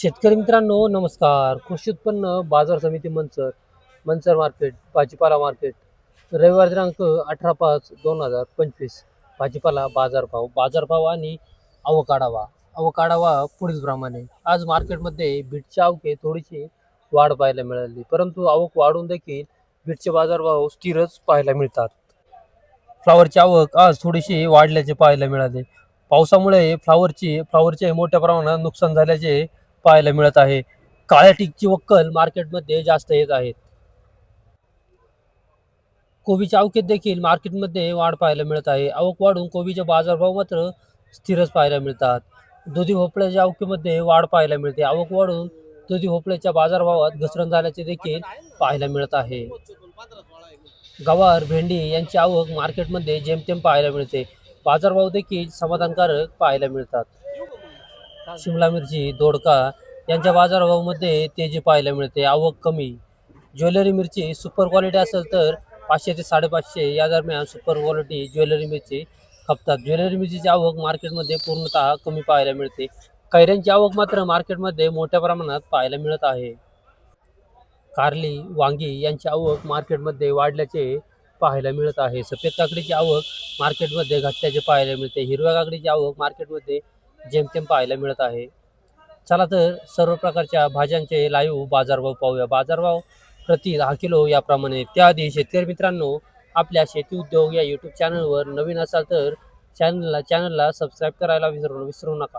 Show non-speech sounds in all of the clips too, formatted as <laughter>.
शेतकरी मित्रांनो नमस्कार. कृषी उत्पन्न बाजार समिती मंचर मंचर मार्केट भाजीपाला मार्केट रविवार दिनांक अठरा पाच दोन हजार पंचवीस. भाजीपाला बाजारभाव बाजारभाव आणि अवकाढावा. अवकाढावा पुढील प्रमाणे. आज मार्केटमध्ये बीटच्या आवके थोडीशी वाढ पाहायला मिळाली. परंतु आवक वाढून देखील बीटचे बाजारभाव स्थिरच पाहायला मिळतात. फ्लावरची आवक आज थोडीशी वाढल्याचे पाहायला मिळाले. पावसामुळे फ्लावरची फ्लावरचे मोठ्या प्रमाणात नुकसान झाल्याचे पाहायला मिळत आहे. काळ्या टिकची वक्कल मार्केटमध्ये जास्त येत आहेत कोबीच्या अवकेत देखील मार्केटमध्ये वाढ पाहायला मिळत आहे. आवक वाढून कोबीचे बाजारभाव मात्र स्थिरच पाहायला मिळतात. दुधी भोपळ्याच्या अवकेमध्ये वाढ पाहायला मिळते. आवक वाढून दुधी भोपळ्याच्या बाजारभावात घसरण झाल्याचे देखील पाहायला मिळत आहे. गवार भेंडी यांची आवक मार्केटमध्ये जेमतेम पाहायला मिळते. बाजारभाव देखील समाधानकारक पाहायला मिळतात. शिमला मिरची दोडका यांच्या बाजारभावामध्ये तेजी पाहायला मिळते. आवक कमी. ज्वेलरी मिरची सुपर क्वालिटी असेल तर पाचशे ते साडेपाचशे या दरम्यान सुपर क्वालिटी ज्वेलरी मिरची खपतात. ज्वेलरी मिरचीची आवक मार्केटमध्ये पूर्णतः कमी पाहायला मिळते. कैऱ्यांची आवक मात्र मार्केटमध्ये मोठ्या प्रमाणात पाहायला मिळत आहे. कारली वांगी यांची आवक मार्केटमध्ये वाढल्याचे पाहायला मिळत आहे. सफेद काकडीची आवक मार्केटमध्ये घटल्याचे पाहायला मिळते. हिरव्या काकडीची आवक मार्केटमध्ये जेमतेम पाहायला मिळत आहे. चला तर सर्व प्रकारच्या भाज्यांचे लाईव्ह बाजारभाव पाहूया. बाजारभाव प्रति दहा किलो याप्रमाणे. त्याआधी शेतकरी मित्रांनो आपल्या शेती उद्योग या यूट्यूब चॅनलवर नवीन असाल तर चॅनलला चॅनलला सबस्क्राईब करायला विसरू विसरू नका.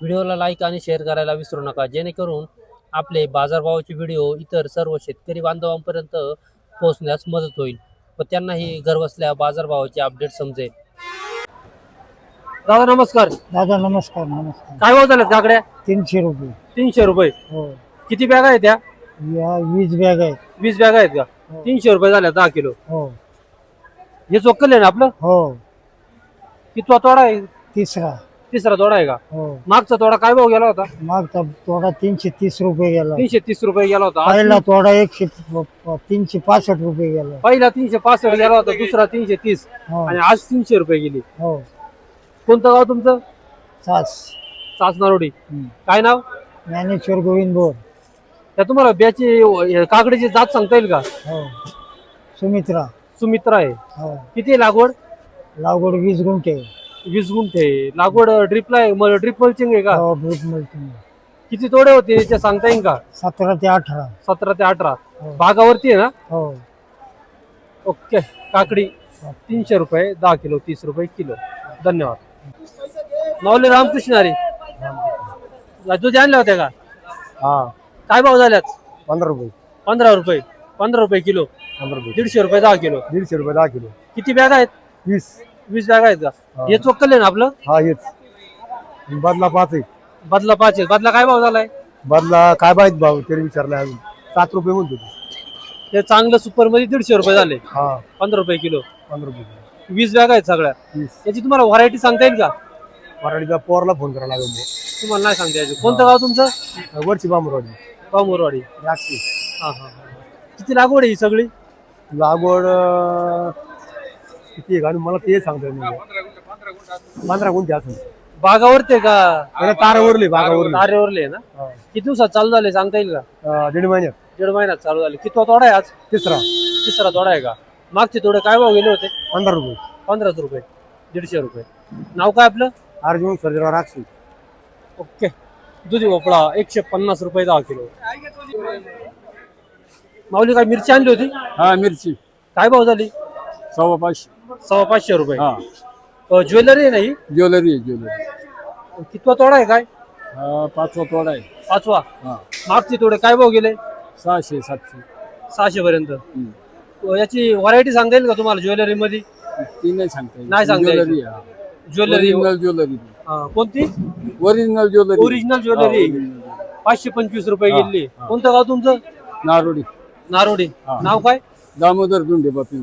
व्हिडिओला लाईक आणि शेअर करायला विसरू नका. जेणेकरून आपले बाजारभावाचे व्हिडिओ इतर सर्व शेतकरी बांधवांपर्यंत पोहोचण्यास मदत होईल. व त्यांनाही घरबसल्या बाजारभावाचे अपडेट समजेल. दादा नमस्कार. दादा नमस्कार नमस्कार. काय भाव झाल्यात काकड्या? तीनशे रुपये. तीनशे रुपये. हो. किती बॅग आहेत त्या? या वीज बॅग आहे वीस बॅग आहेत का? हो. तीनशे रुपये झाल्या दहा किलो. हो. हे चोक्कल आहे ना आपलं? हो. कितवा तोडा आहे? तिसरा. तिसरा तोडा आहे का? हो. मागचा तोडा काय भाव गेला होता? मागचा तोडा तीनशे तीस रुपये गेला. तीनशे तीस रुपये गेला होता. आज पहिला तोडा एकशे प- प- तीनशे पासष्ट रुपये गेला. पहिला तीनशे पासष्ट गेला होता दुसरा तीनशे तीस. हो. आणि आज तीनशे रुपये गेली. हो. कोणतं गाव तुमचं? सास. सासनारोडी हम्म. काय नाव? ज्ञानेश्वर गोविंद बोर. त्या तुम्हाला ब्याची हे काकडीची जात सांगता येईल का? हो. सुमित्रा. सुमित्रा आहे. हो. किती आहे लागवड? लागवड वीस गुंठे. वीस गुंठे. लागवड ड्रिपला आहे. ड्रिप मल्चिंग आहे का? हो ड्रीप मिळते किती तोडे होते? ते सांगता येईल का? सतरा ते अठरा. सतरा ते अठरा. हो. भागावरती आहे ना? हो. ओके. काकडी. तीनशे रुपये दहा किलो तीस रुपये किलो. धन्यवाद. माऊली रामकृष्ण हरी. दुधी आणल्या होत्या का? हा. काय भाव झाल्यात? पंधरा रुपये. पंधरा रुपये. पंधरा रुपये किलो. पंधरा रुपये. दीडशे रुपये दहा किलो. दीडशे रुपये दहा किलो. किती बॅग आहेत? वीस. वीस बॅग आहेत का? हा. चोक्कल आहे ना आपलं? हा हेच. बदला पाच आहे. बदला पाच आहे बदला काय भाव झालाय? बदला काय माहीत भाऊ? तरी विचारलाय अजून. सात रुपये म्हणतो तू. चांगलं सुपरमध्ये दीडशे रुपये झाले. हा. पंधरा रुपये किलो. पंधरा रुपये वीस बॅग आहेत सगळ्या. वीस. याची तुम्हाला व्हरायटी सांगता येईल का? मराठीचा पोरला फोन करावा लागेल तुम्हाला नाही सांगता यायची. कोणतं गाव तुमचं? मग वरची बांबरवाडी पामुरवाडी राक्षी हा हा. किती लागवड आहे ही सगळी? लागवड अं, किती आहे? का आणि मला ते सांगता येत नाही पंधरा गुंठे असेल. बागावरती का? मला तारावरली बागावरली. तारेवरले ना? हा. किती दिवसात चालू झाले सांगता येईल का? अं, दीड महिन्यात. दीड महिन्यात चालू झाले. किती तोडा आहे आज? तिसरा. तिसरा तोडा आहे का? मागचे तोडे काय भाव गेले होते? पंधरा रुपये. पंधराच रुपये. दीडशे रुपये. नाव काय आपलं? अर्जुन सर्जरा राक्षी ओके. दुधी भोपळा एकशे पन्नास रुपये दहा किलो. माऊली काय मिरची आणली होती? हा मिरची. काय भाव झाली? सव्वा पाचशे. सव्वा पाचशे रुपये. हा. अ, ज्वेलरी आहे नाही ज्वेलरी आहे ज्वेलरी. कितवा तोडा आहे काय? हा पाचवा तोडा आहे. पाचवा. हा. मागचे तोडे काय भाव गेले? सहाशे सातशे. सहाशे पर्यंत. हम्म. याची व्हरायटी सांगता येईल का तुम्हाला ज्वेलरी मध्ये ती नाही सांगता. नाही सांगता येत. ज्वेलरी. Jewellery original jewellery. अ, कोणती? Original jewellery. Original jewellery. पाचशे पंचवीस रुपये हा, गेली. हा. कोणतं गाव तुमचं? नारोडी. नारोडी. हा. नाव काय? दामोदर दुंडे बापिंग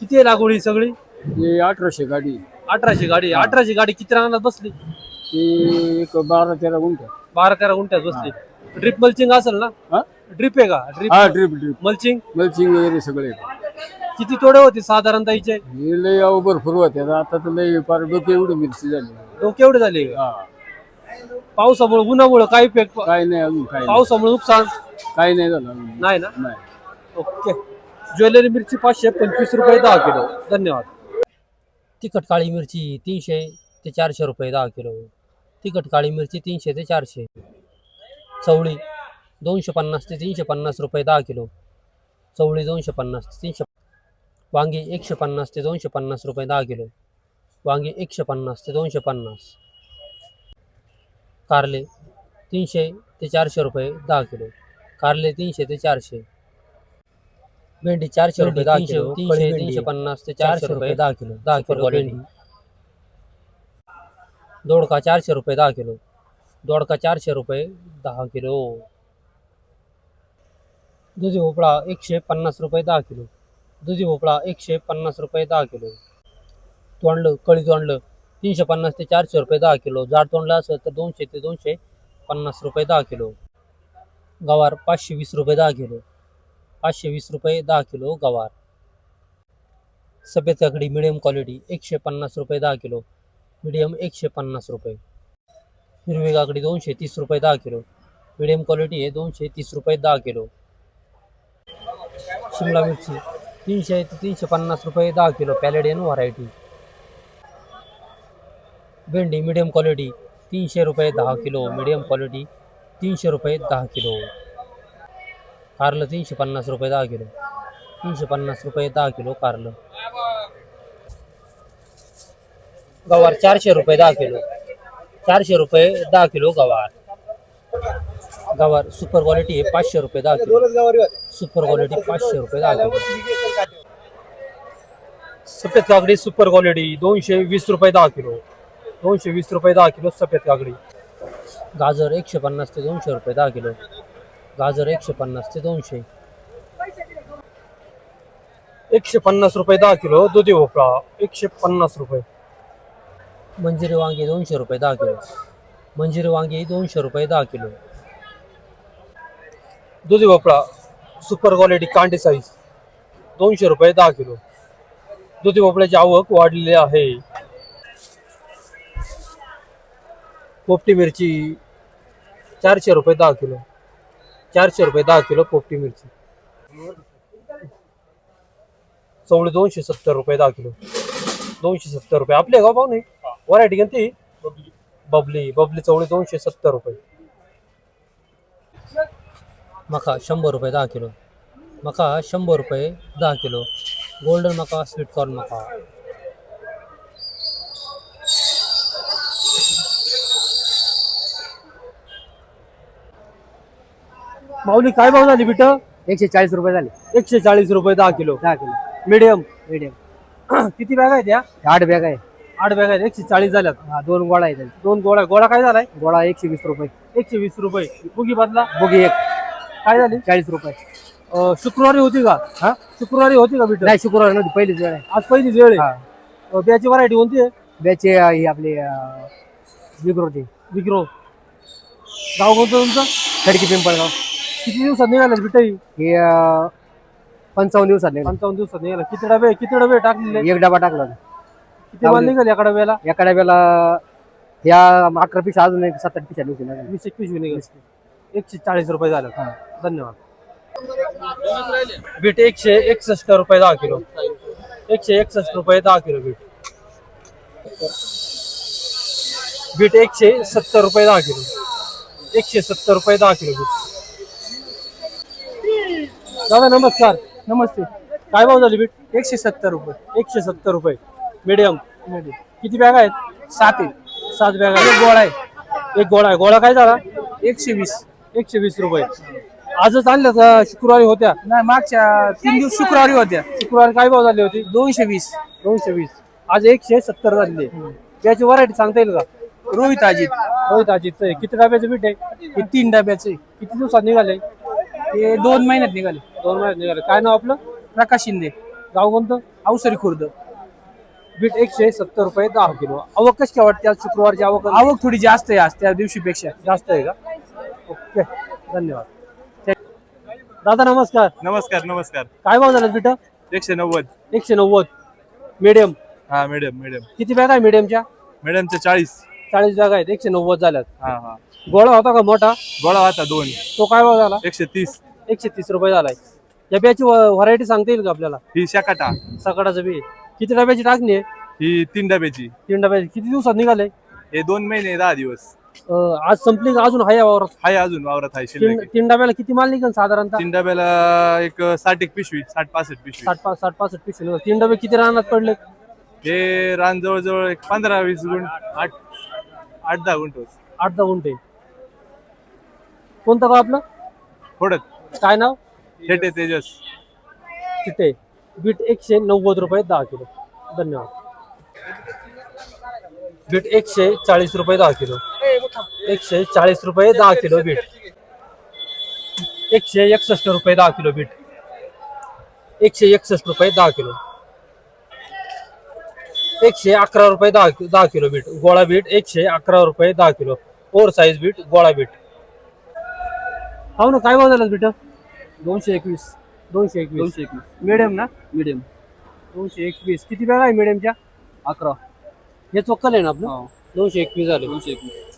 किती आहे लागवड सगळी? हे अठराशे गाडी. अठराशे गाडी. अठराशे गाडी किती रानात बसली? ते एक बारा तेरा गुंठ. बारा तेरा गुंठ्यात बसली. ड्रिप मल्चिंग असेल ना? हा? ड्रिप आहे का? ड्रिप हा ड्रिप ड्रिप मल्चिंग मल्चिंग वगैरे सगळे किती तोडे होते साधारणतः हिचे हे लय अवघड भरपूर होते आता तर लय फार डोके एवढी मिरची झाली. डोके एवढे झाले? हा. पावसामुळे उन्हामुळे काही पेक काय नाही अजून काय नाही. पावसामुळे नुकसान? काय नाही झालं अजून. नाही ना? नाही. ओके. ज्वेलरी मिरची पाचशे पंचवीस रुपये दहा किलो. धन्यवाद. तिखट काळी मिरची तीनशे ते चारशे रुपये दहा किलो. तिखट काळी मिरची तीनशे ते चारशे. चवळी. दोनशे पन्नास ते तीनशे पन्नास रुपये दहा किलो. चवळी दोनशे पन्नास ते तीनशे वांगी एकशे पन्नास ते दोनशे पन्नास रुपये दहा किलो. वांगी एकशे पन्नास ते दोनशे पन्नास. कारले तीनशे ते चारशे रुपये दहा किलो. कारले तीनशे ते चारशे. भेंडी चारशे रुपये दहा किलो. तीनशे तीनशे पन्नास ते चारशे रुपये दहा किलो. दहा किलो भेंडी. दोडका चारशे रुपये दहा किलो. दोडका चारशे रुपये दहा किलो. दुधी भोपळा एकशे पन्नास रुपये दहा किलो. दुधी भोपळा एकशे पन्नास रुपये दहा किलो. तोंडलं कळी तोंडलं तीनशे पन्नास ते चारशे रुपये दहा किलो. जाड तोंडलं असेल तर दोनशे ते दोनशे पन्नास रुपये दहा किलो. गवार पाचशे वीस रुपये दहा किलो. पाचशे वीस रुपये दहा किलो गवार. सफेद काकडी मिडियम क्वालिटी एकशे पन्नास रुपये दहा किलो. मिडियम एकशे पन्नास रुपये. हिरवी काकडी दोनशे तीस रुपये दहा किलो. मिडियम क्वालिटी आहे दोनशे तीस रुपये दहा किलो. शिमला मिरची. तीनशे ते तीनशे पन्नास रुपये दहा किलो पॅलेडियन व्हरायटी भेंडी मिडियम क्वालिटी तीनशे रुपये दहा किलो मिडियम क्वालिटी तीनशे रुपये दहा किलो. कारलं तीनशे पन्नास रुपये दहा किलो. तीनशे पन्नास रुपये दहा किलो कारलं. गवार चारशे रुपये दहा किलो. चारशे रुपये दहा किलो गवार. गवार सुपर क्वालिटी आहे पाचशे रुपये दहा किलो सुपर क्वालिटी पाचशे रुपये दहा किलो सफेद काकडी सुपर क्वालिटी दोनशे वीस रुपये दहा किलो. दोनशे वीस रुपये दहा किलो सफेद काकडी. गाजर एकशे पन्नास ते दोनशे रुपये दहा किलो. गाजर एकशे पन्नास ते दोनशे. एकशे पन्नास रुपये दहा किलो दुधी भोपळा एकशे पन्नास रुपये. मंजिरी वांगी दोनशे रुपये दहा किलो. मंजिरी वांगी दोनशे रुपये दहा किलो. दुधी भोपळा सुपर क्वालिटी कांडी साईज दोनशे रुपये दहा किलो. दुधी भोपळ्याची आवक वाढलेली आहे. पोपटी मिरची चारशे रुपये दहा किलो. चारशे रुपये दहा किलो पोपटी मिरची. चवळी दोनशे सत्तर रुपये दहा किलो. दोनशे सत्तर रुपये. आपले गाव पाहू नाही? व्हरायटी कोणती बबली. बबली चवळी दोनशे सत्तर रुपये. मका शंभर रुपये दहा किलो. मका शंभर रुपये दहा किलो. गोल्डन मका स्वीट कॉर्न मका. माऊली काय भाव झाली बिट? एकशे चाळीस रुपये झाले. एकशे चाळीस रुपये दहा किलो. दहा किलो. मिडियम मीडियम <clears throat> किती बॅग आहेत या? आठ बॅग आहे. आठ बॅग आहेत. एकशे चाळीस झाल्यात. हा, दोन गोळा आहे त्याचे. दोन गोळा. गोळा काय झालाय? गोळा एकशे वीस रुपये. एकशे वीस रुपये. बुगी बदला? बुगी एक. काय झाली? चाळीस रुपये. अं, शुक्रवारी होती का? हा? शुक्रवारी होती का बिट नाही शुक्रवार नव्हती पहिलीच वेळ आहे. आज पहिलीच वेळ आहे. अं, बियाची व्हरायटी कोणती आहे? बॅचे अं, ही आपली अं, विक्रोती विक्रो गाव कोणतं तुमचं? खडकी पिंपळगाव. किती दिवसात निघाले बिटाई हे? अं, पंचावन्न दिवसात निघालं. पंचावन्न दिवसात निघाला. किती डबे किती डबे टाकलेले? एक डबा टाकला होता. किती माल निघाले एका डब्याला? एका डब्याला या अकरा पिशा अजून एक सात आठ पिशा निघतील अजून. वीस एकवीस निघाले. एकशे चाळीस रुपये झालं. धन्यवाद. बीट एकशे एकसष्ट रुपये दहा किलो. एकशे एकसष्ट रुपये दहा किलो बीट. बीट एकशे सत्तर रुपये दहा किलो. एकशे सत्तर रुपये दहा किलो बीट. दादा नमस्कार. नमस्ते. काय भाव झाली बीट? एकशे सत्तर रुपये. एकशे सत्तर रुपये. मीडियम मीडियम किती बॅग आहेत? सात आहे सात बॅग आहेत. गोळा आहे. एक गोळा आहे. गोळा काय झाला? एकशे वीस. एकशे वीस रुपये. आजच आणल्या का शुक्रवारी होत्या. नाही मागच्या तीन दिवस शुक्रवारी होत्या. शुक्रवारी काय भाव झाली होती? दोनशे वीस. दोनशे वीस. आज एकशे सत्तर आहे. त्याची व्हरायटी सांगता येईल का? रोहित अजित. रोहित अजितचं आहे. किती डब्याचं बीट आहे? हे तीन डब्याचे किती दिवसात निघाले? ते दोन महिन्यात निघाले. दोन महिन्यात निघाले. काय नाव आपलं? प्रकाश शिंदे. गाव कोणतं? अवसरी खुर्द. बीट एकशे सत्तर रुपये दहा किलो. आवक कशी काय वाटते आज शुक्रवारची आवक? आवक थोडी जास्त आहे आज त्या दिवशीपेक्षा. जास्त आहे का? ओके. धन्यवाद. दादा नमस्कार. नमस्कार नमस्कार. काय भाव झाला बीट? एकशे नव्वद. एकशे नव्वद. मीडियम हा मॅडम मॅडम किती बॅग आहे मीडियमच्या मॅडमचे चाळीस. चाळीस बॅग आहेत. एकशे नव्वद झाल्यात. हा हा. गोळा होता का मोठा? गोळा होता दोन. तो काय भाव झाला? एकशे तीस. एकशे तीस रुपये झालाय. या बियाची व्हरायटी सांगता येईल का आपल्याला? ही शाकाटा. सकाळचं बी. किती डब्याची टाकणी आहे? ही तीन डब्याची. तीन डब्याची. किती दिवसात निघाले? हे दोन महिने दहा दिवस. अं, आज संपली का? अजून हाय वावरात? हाय अजून वावरात आहे तीन शिल्लक तीन डब्याला किती माल निघेल साधारणतः? तीन डब्याला एक साठ एक पिशवी साठ पासष्ट पिशवी. साठ पाच साठ पासष्ट पिशवी. निघाल. तीन डबे किती रानात पडले? हे रान जवळजवळ एक पंधरा वीस गुंठ आठ आठ दहा गुंठ होत. आठ दहा गुंठे. कोणतं गाव आपलं? थोडं काय नाव? हेटे तेजस. तिथे. बीट एकशे नव्वद रुपये दहा किलो. धन्यवाद. बीट एकशे चाळीस रुपये दहा किलो. एकशे चाळीस रुपये दहा किलो बीट. एकशे एकसष्ट रुपये दहा किलो बीट. एकशे एकसष्ट रुपये दहा किलो. एकशे अकरा रुपये दहा दहा किलो बीट. गोळा बीट एकशे अकरा रुपये दहा किलो. ओव्हर साईज बीट गोळा बीट. हो ना काय भाव झाला बीट? दोनशे एकवीस. दोनशे एकवीस. दोनशे एकवीस. मिडियम ना? मिडियम दोनशे एकवीस. किती बॅग आहे मिडियमच्या अकरा. हे चोक्कल आहे ना आपलं? हा. दोनशे एकवीस झाले. दोनशे एकवीस.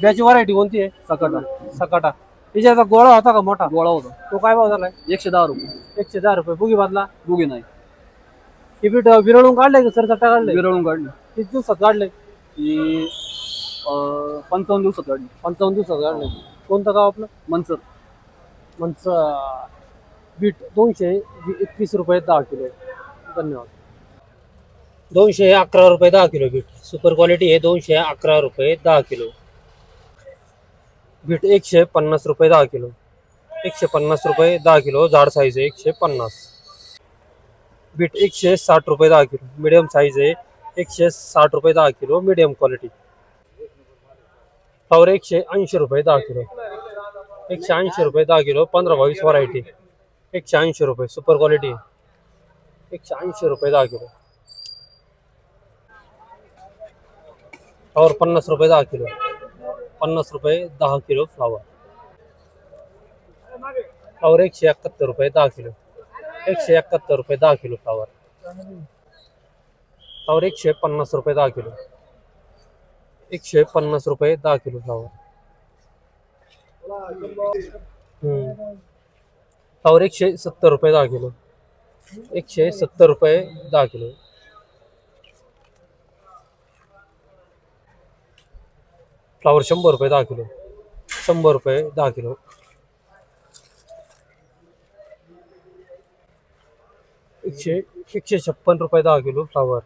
ब्याची व्हरायटी कोणती आहे? सकाटा. सकाटा. त्याच्याचा गोळा होता का मोठा? गोळा होता. तो काय भाव झालाय? एकशे दहा रुपये. एकशे दहा रुपये. बुगी बादला? बुगे नाही. हे बीट विरळून काढलंय का? सर सट्टा काढलंय? विरळून काढली. किती दिवसात काढलंय? ती अं, पंचावन्न दिवसात काढली. पंचावन्न दिवसात काढलंय. कोणतं गाव आपलं? मनसर. मंच बीट दोनशे वी- एकवीस रुपये दहा किलो धन्यवाद. दोनशे अकरा रुपये दहा किलो बीट. सुपर क्वालिटी आहे दोनशे अकरा रुपये दहा किलो. बीट एकशे पन्नास रुपये दहा किलो. एकशे पन्नास रुपये दहा किलो, जाड साईज आहे एकशे पन्नास. बीट एकशे साठ रुपये दहा किलो मिडियम साईज आहे एकशे साठ रुपये दहा किलो मिडियम क्वालिटी फ्लावर एकशे ऐंशी रुपये दहा किलो. एकशे ऐंशी रुपये दहा किलो, पंधरा बावीस व्हरायटी एकशे ऐंशी रुपये सुपर क्वालिटी एकशे ऐंशी रुपये दहा किलो. फ्लावर पन्नास रुपये दहा किलो. पन्नास रुपये, दहा किलो फ्लावर. फ्लावर एकशे एकाहत्तर रुपये, दहा किलो. एकशे एकाहत्तर रुपये, दहा किलो फ्लावर. फ्लावर एकशे पन्नास रुपये, दहा किलो. एकशे पन्नास रुपये, दहा किलो फ्लावर. हम्म. फ्लावर एकशे सत्तर रुपये, दहा किलो. एकशे सत्तर रुपये, दहा किलो. फ्लावर शंभर रुपये दहा किलो. शंभर रुपये दहा किलो. एकशे एकशे छप्पन रुपये दहा किलो फ्लावर.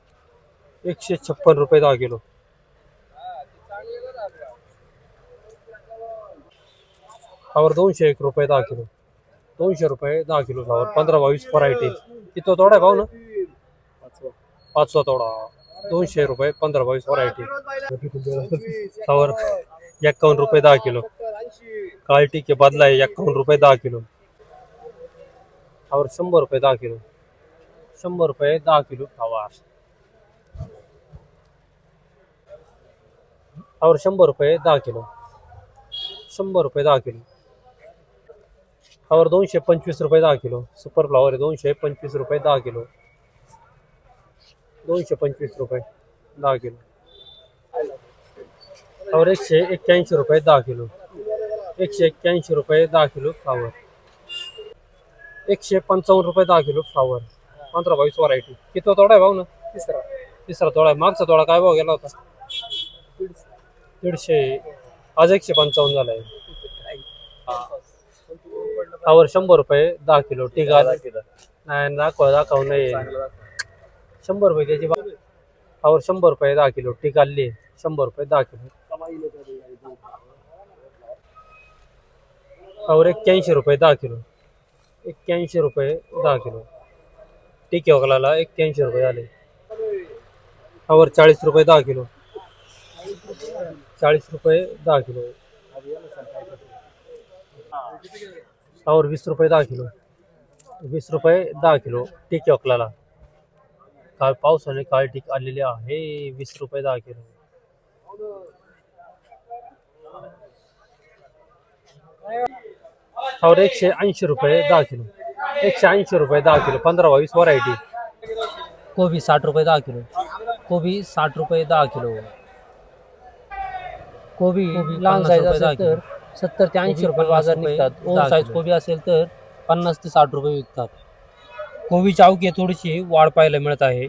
एकशे छप्पन रुपये दहा किलो. फ्लावर दोनशे एक रुपये दहा किलो. दोनशे रुपये दहा किलो फ्लावर. पंधरा बावीस व्हरायटी किती तोडा भाऊ ना? पाचवा तोडा. दोनशे रुपये पंधरा बावीस व्हरायटी फ्लावर एक्कावन्न रुपये दहा किलो. काळटी के बदला आहे एक्कावन्न रुपये दहा किलो. फ्लावर शंभर रुपये दहा किलो. शंभर रुपये दहा किलो फ्लावर फ्लावर शंभर रुपये दहा किलो. शंभर रुपये दहा किलो. फ्लावर दोनशे पंचवीस रुपये दहा किलो. सुपर फ्लावर आहे दोनशे पंचवीस रुपये दहा किलो. दोनशे पंचवीस रुपये दहा किलो. फ्लावर एकशे एक्क्याऐंशी रुपये दहा किलो. एकशे एक्क्याऐंशी रुपये दहा किलो फ्लावर एकशे पंचावन्न रुपये दहा किलो फ्लावर पंधरा बावीस व्हरायटी किती तोडा आहे भाऊ ना? तिसरा. तिसरा तोडा आहे. मागचा तोडा काय भाव गेला होता? दीडशे. आज एकशे पंचावन्न झालाय. फ्लावर शंभर रुपये दहा किलो. टिका नाही दाखव दाखव नाही. शंभर रुपये त्याची बा- फ्लावर शंभर रुपये दहा किलो टिकाले शंभर रुपये दहा किलो. फ्लावर एक्क्याऐंशी रुपये दहा किलो. एक्क्याऐंशी रुपये दहा किलो. टिके वगलाला एक्क्याऐंशी रुपये आले फ्लावर चाळीस रुपये दहा किलो. चाळीस रुपये दहा किलो. फ्लावर वीस रुपये दहा किलो. वीस रुपये दहा किलो. टिके वकलाला काल पावसाने काळ टीक आलेली आहे. वीस रुपये दहा किलो. फ्लावर एकशे ऐंशी रुपये दहा किलो. एकशे ऐंशी रुपये दहा किलो. पंधरा बावीस व्हरायटी कोबी साठ रुपये दहा किलो. कोबी साठ रुपये दहा किलो. कोबी लहान साईज असेल तर सत्तर ते ऐंशी रुपये बाजार निघतात ओव्हर साईज. कोबी असेल तर पन्नास ते साठ रुपये विकतात. कोबीची अवकी थोडीशी वाढ पाहायला मिळत आहे.